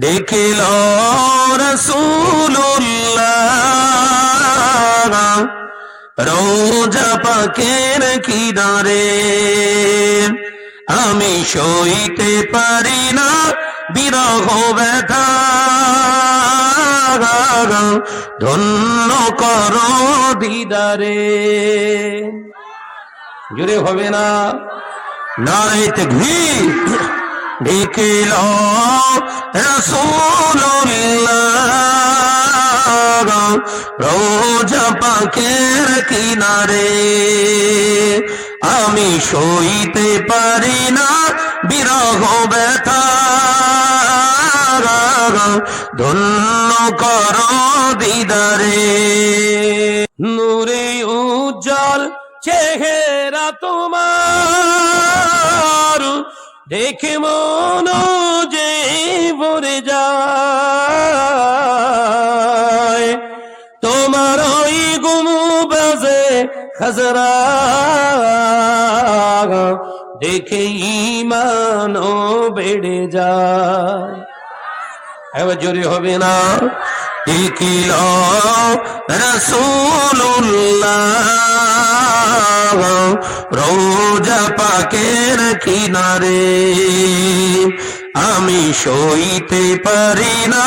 দেখিল রসুল্লাহ রোজা পাকের কিনারে। আমি সইতে পারি না বিরহ ব্যথা। ধন্য কর দিদারে। জুড়ে হবে না। নাইতে ঘি দেখিল রসুল্লাহ রোজা পাকের কিনারে আমি সইতে পারি না বিরহ ব্যথা। ধন্য কর দিদারে। নূরে উজ্জ্বল চেহারা তোমার। দেখে মন যে ভরে যায়। তোমার ওই গুমু বাজে খজরা। দেখে ইমান বেড়ে যায়। এবার জোরে হবে না। দেখিল রসুল্লাহ রোজা পাকের কিনারে আমি সইতে পারি না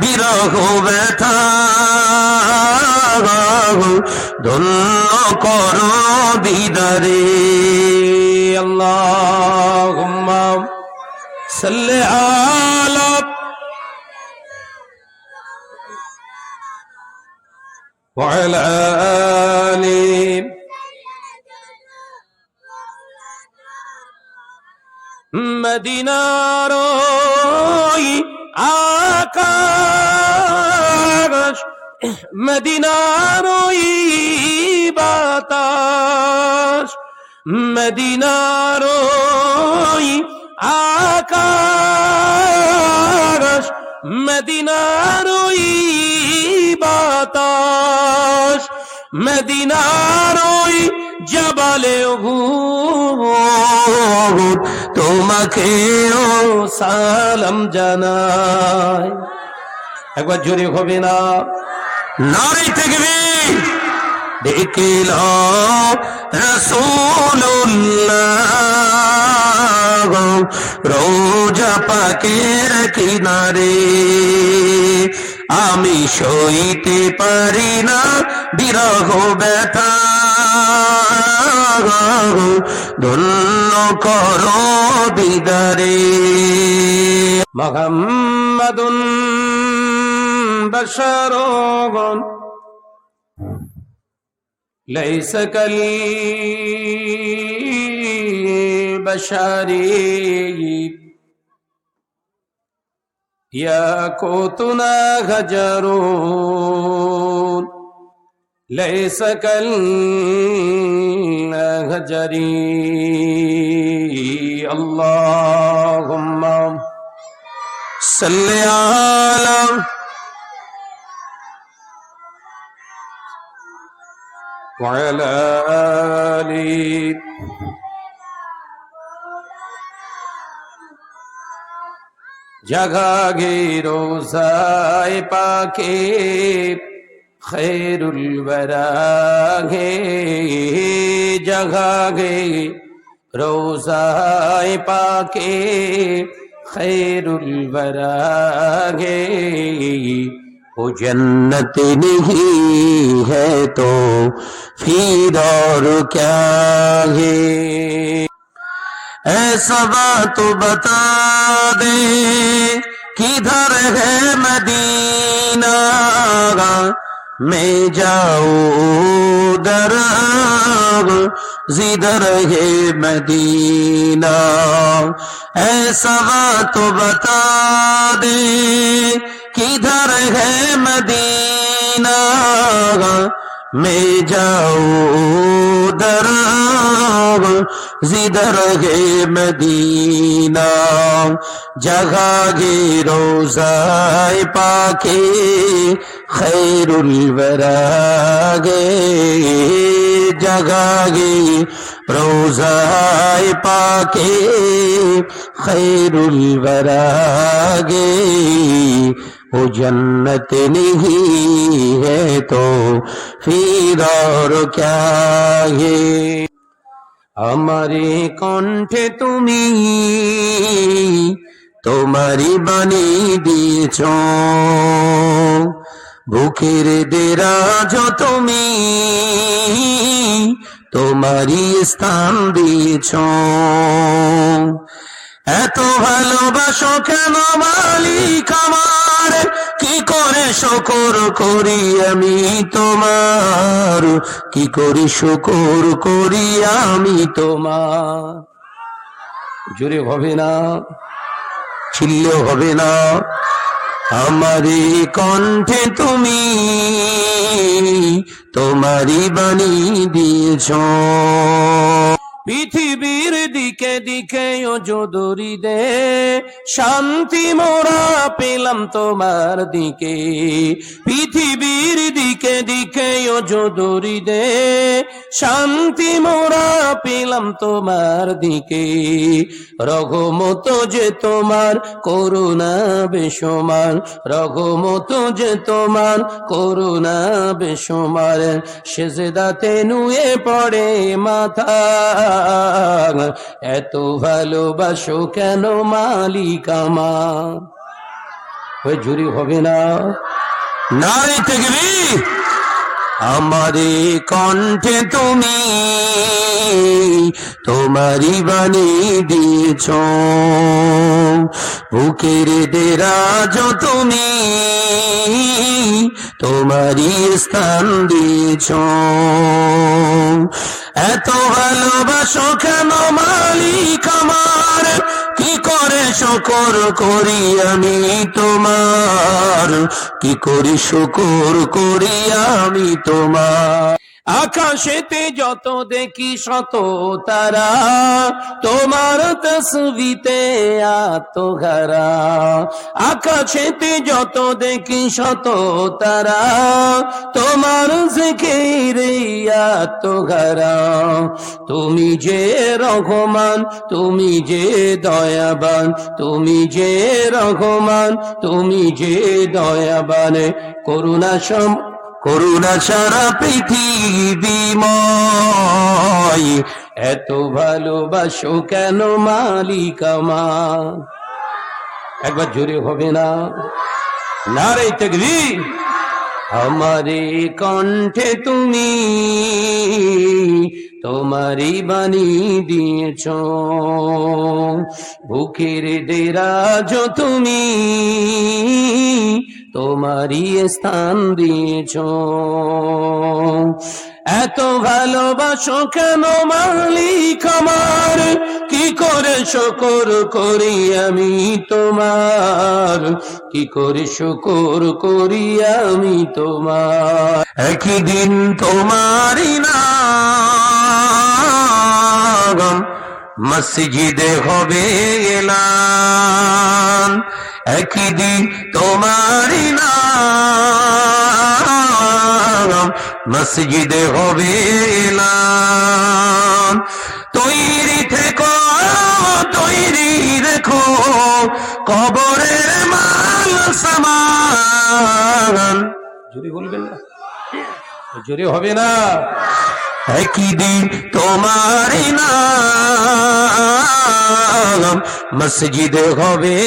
বিরহ ব্যথা ধন্য কর দিদারে আল্লাহ সাল্লে আলা وعلى آله মদিনার ওই আকাশ মদিনার ওই বাতাস মদিনার ওই আকাশ মদিনার ওই বাতাস মদিনার ওই জবালে তোমাকে ও সালাম জানাই। একবার জোরে হবে না? নারী থেকে রসুল্লাহ রোজা পাকের কিনারে, আমি সইতে পারি না گرو بیٹھا۔ دھلو کرو بیداری محمد بشر لیس کلی بشری۔ یا کوتنا غجرون لئی سکل جری اللہ صلی اللہ وعلى آلی جگہ گی سائے پاکی خیر الورا گے جگہ گے روزہ پاکے خیر الورا گے وہ جنت نہیں ہے تو پھر اور کیا ہے؟ ایسا بات بتا دے، کدھر ہے مدینہ؟ میں جاؤں در زدر ہے مدینہ۔ ایسا تو بتا دے کدھر ہے مدینہ۔ میں جاؤ در زدر گے مدینہ، جگہ گے روزائے پاکے، خیر الورا گے، جگہ گے روزائے پاکے، خیر الورا گے۔ وہ جنت نہیں ہے تو है আমারে কণ্ঠে তুমি তোমারি বাণী দিয়েছ। বুকের দেরাজ তুমি তোমারি স্থান দিয়েছ। এত ভালোবাসো কেন মালিক আমার? কি করে শকর করি আমি তোমার? কি করি শকর করি আমি তোমার? জোরে হবে না? ছিললেও হবে না? আমারই কণ্ঠে তুমি তোমারই বাণী দিয়েছ। পৃথিবীর দিকে দিকে যদুরি দে শান্তি মোরা পেলাম তোমার দিকে, পৃথিবীর দিকে দিকে ও যদুরি দে। শান্তি মোরা পেলাম তোমার দিকে, রঘমত যে তোমার করুণা বেসমান, রঘমত যে তোমার করুণা বেসমার সেজদাতে নুয়ে পড়ে মাথা, এত ভালোবাসো কেন মালিক আমার? ওই জুরি হবে না। নারী দেখবি আমারে কণ্ঠে তুমি তোমারই বাণী দিয়েছ। বুকের দেরাজ তুমি তোমারই স্থান দিয়েছ। এত ভালোবাসো কেন মালিক আমার? কি করে শকর করি আমি তোমার? কি করি শকর করি আমি তোমার? আকাশেতে যত দেখি শত তারা, তোমার তসবিতে আত্মঘারা আকাশেতে যত দেখি শত তারা, তোমার জিকিরে আত্মঘারা তুমি যে রঘমান তুমি যে দয়াবান, তুমি যে রঘমান তুমি যে দয়াবান করুণা সম করুণা সারা পৃথিবীময়। এত ভালোবাসো কেন মালিক আমার একবার জোরে হবে না? না রে তেগবি আমারে কণ্ঠে তুমি তোমারই বাণী দিয়েছ। বুকের দেরাজ তুমি তোমারই স্থান দিয়েছ। এত ভালোবাসো কেন মালিক আমার? কি করে শকর করি আমি তোমার? কি করে শকর করি আমি তোমার? একই দিন তোমারই নাম মসজিদে হবে এলান। একই দিন তোমারই নাম মসজিদে হবে তৈরি থেকো, তৈরি রেখো, কবরের মাল সামান। জোরে বলবেন না? জোরে হবে না। একই দিন তোমার নাম মসজিদে হবে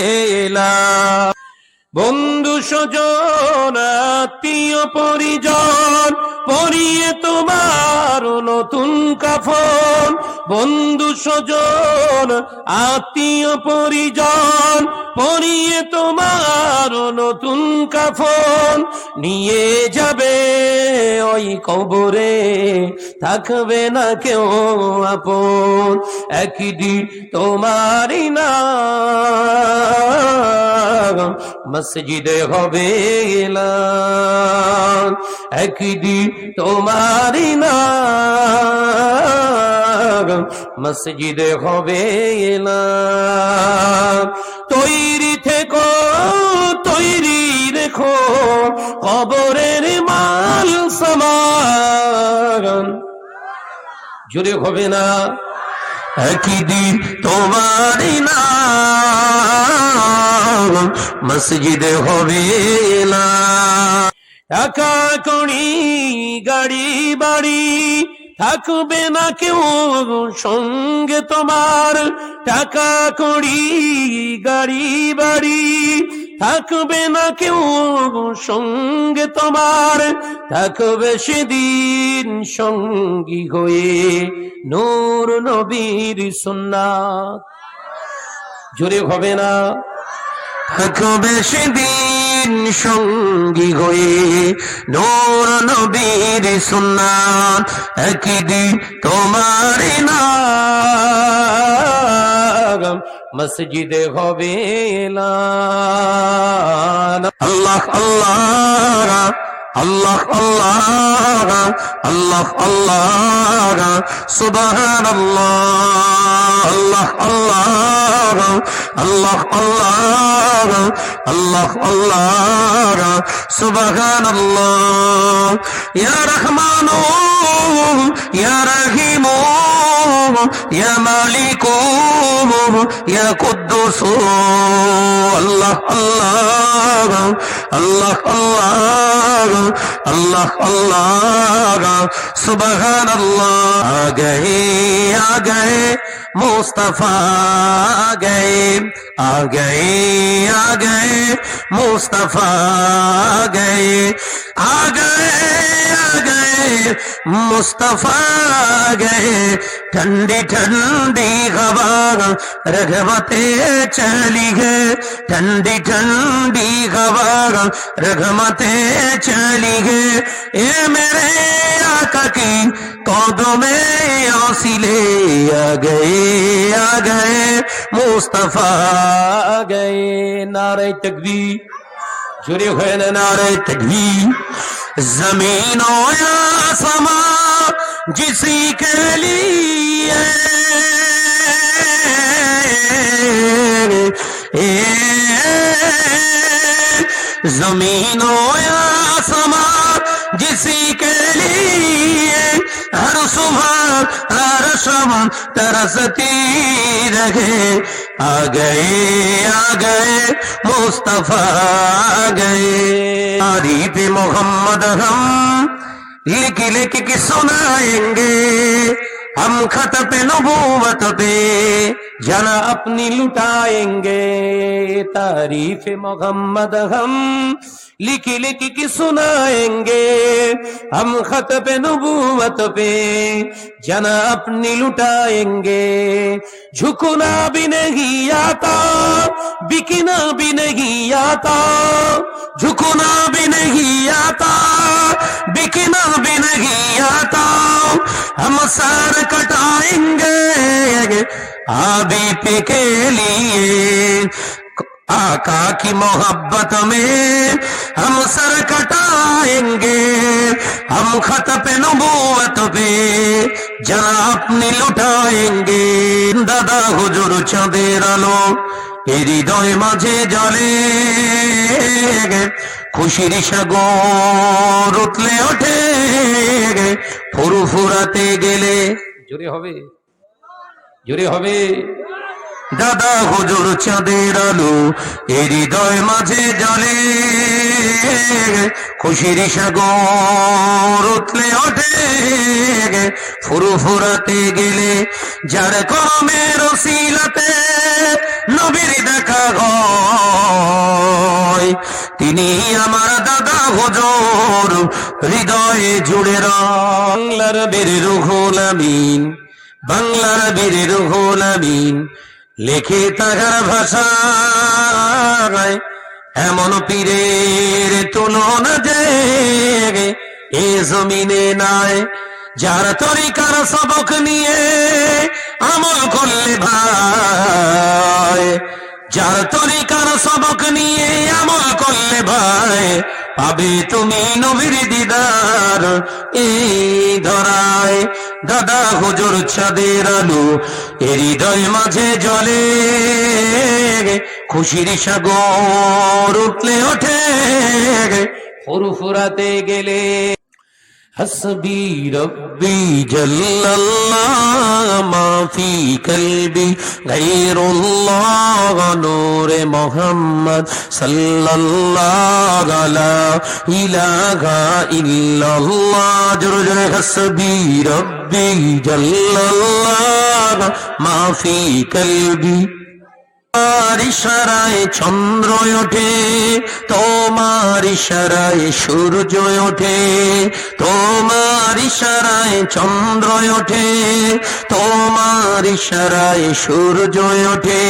বন্ধু সজন আত্মীয় পরিজন পরিয়ে তোমার নতুন কাফন। বন্ধু সজন আত্মীয় পরিজন, পরিয়ে তোমার নতুন কাফন। নিয়ে যাবে ওই কবরে, থাকবে না কেউ আপন। একদিন তোমারই না মসজিদে হবে একদিন তোমারই না মসজিদে হবে এলাম তৈরি থেকো, তৈরি রেখো কবরের মাল সমান জোরে হবে না। একই দিন তোমারই নাম মসজিদে হবে না। টাকা কড়ি গাড়ি, বাড়ি থাকবে না কেউ সঙ্গে তোমার টাকা কড়ি, গাড়ি, বাড়ি। থাকবে না কেউ সঙ্গে তোমার, থাকবে সেদিন সঙ্গী হয়ে নূর নবীর সুন্নাত। জোরে হবে না? থাকবে সেদিন সঙ্গী হয়ে নূর নবীর সুন্নাত একদিন তোমার নাম মসজিদে হবে আল্লাহ আল্লাহ আল্লাহ আল্লাহ আল্লাহ আল্লাহ আল্লাহ আল্লাহ। আল্লাহ আল্লাহ আল্লাহ আল্লাহ সুবহান আল্লাহ ইয়া রহমান রহিম ইয়া মালিক ইয়া কুদ্দুস আল্লাহ আল্লাহ আল্লাহ আল্লাহ আল্লাহ আল্লাহ সুবহান আল্লাহ আ গয়ে আ গয়ে মুস্তাফা আ গয়ে آ گئے آ گئے، مصطفیٰ آ گئے آ گئے آ گئے، مصطفیٰ آ گئے۔ ٹھنڈی ٹھنڈی ہوا رگمتے چلی گئے ٹھنڈی ٹھنڈی ہوا رگمتے چلی گئے اے میرے آقا کی میں اوسیلے آ گئے آ گئے، مصطفیٰ گئے نعرہ تکبیر۔ جڑے ہوئے نا نعرہ تکبیر۔ زمین و یا سما جسی کے لیے زمین و یا سما جسی کے لیے ہر صبح ہر شام ترستی رہے آ گئے آ گئے، مصطفیٰ آ گئے۔ عریب محمد ہم لکھ لکھ کے سنائیں گے۔ ہم خط پہ نبوت پہ جنا اپنی لٹائیں گے۔ تعریف محمد ہم لکھ لکھ کی سنائیں گے۔ ہم خط پہ نبوت پہ جنا اپنی لٹائیں گے۔ جھکنا بھی نہیں آتا، بکنا بھی نہیں آتا۔ جھکنا بھی نہیں آتا، بکنا بھی نہیں آتا۔ ہم سارے कटाएंगे आबी पे के लिए आका की मोहब्बत में हम सर कटाएंगे हम खत पे नबूवत पे जना अपनी लुटाएंगे দাদা হুজুর চাঁদের আলো এ হৃদয় মাঝে জলে খুশির সাগর উঠলে ওঠে ফুরু ফুরাতে গেলে জোরে হবে জোরে হবে। দাদা হুজুর চাঁদের আলো, এ হৃদয় মাঝে জলে। খুশির সাগর উঠলে ওঠে। ফুরু ফুরাতে গেলে যার কমের রসিলাতে নবীর দেখা হয়। তিনি আমার দাদা হুজুর, হৃদয়ে জুড়ে বাংলার বীর রুহুল আমিন, বাংলার বীর রুহুল আমিন। লেখে তাহার ভাষায় এমন পীরের তুলনা যে এ জমিনে নাই। যার তরিকার সবক নিয়ে আমল করলে ভাই। যার তরিকার সবক নিয়ে আমল করলে ভাই পাবে তুমি নবীর দিদার। এই ধরায় দাদা হুজুর ছাদের আলো হৃদয় মাঝে জলে। খুশির সাগর উঠলে ওঠে ফুরু ফুরাতে গেলে حسبي ربي جل الله ما في قلبي غير الله نور محمد صلى الله لا إله إلا الله جر جر حسبي ربي جل الله ما في قلبي তোমার ইশারায় চন্দ্র ওঠে, তোমার ইশারায় সূর্য ওঠে, তোমার ইশারায় চন্দ্র ওঠে, তোমার ইশারায় সূর্য ওঠে।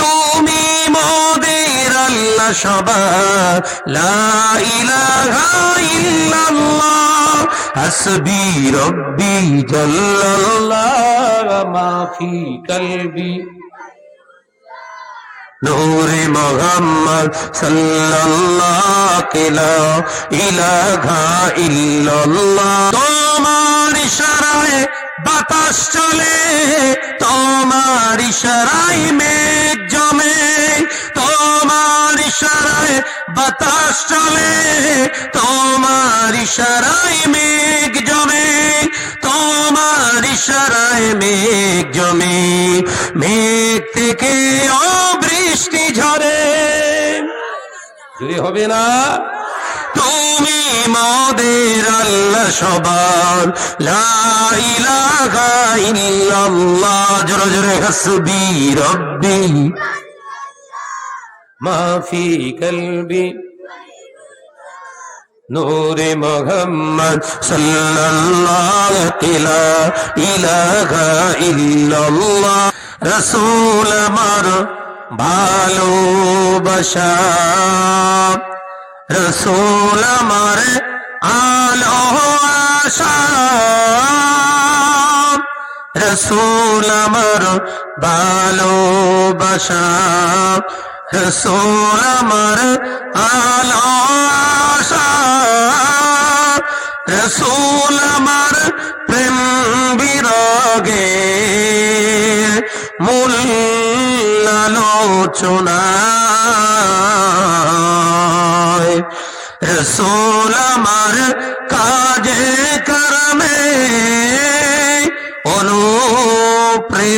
তুমি মোদের আল্লাহ সবার, লা ইলাহা ইল্লাল্লাহ, হাসবি রব্বি জাল্লাল্লাহ, মা ফি কলবি। নূরে মোহাম্মদ সাল্লাল্লাহু তোমার ইশারায় বাতাস চলে তোমার ইশারায় মেঘ জমে তোমার ইশারায় বাতাস চলে, তোমার ইশারায় মেঘ জমে, তোমার ইশারায় মেঘ জমে, মেঘ থেকে ও বৃষ্টি ঝরে হবে না? তুমি মোদের আল্লাহ সবার, লা ইলাহা ইল্লাল্লাহ। জোরে জোরে, হাসবি রব্বি। মা ফি কলবি। নূরে মোহাম্মদ সাল্লাল্লাহু লা ইলাহা ইল্লাল্লাহ। রাসূল আমার ভালোবাসা রসুল আমার আলো আশা রসুল আমার ভালোবাসা রসুল আমার আলাসা রসুল আমার প্রেম বিরাগে। মূল আলোচনা রসুল আমার কাজে করমে অনুপ্রেরণা।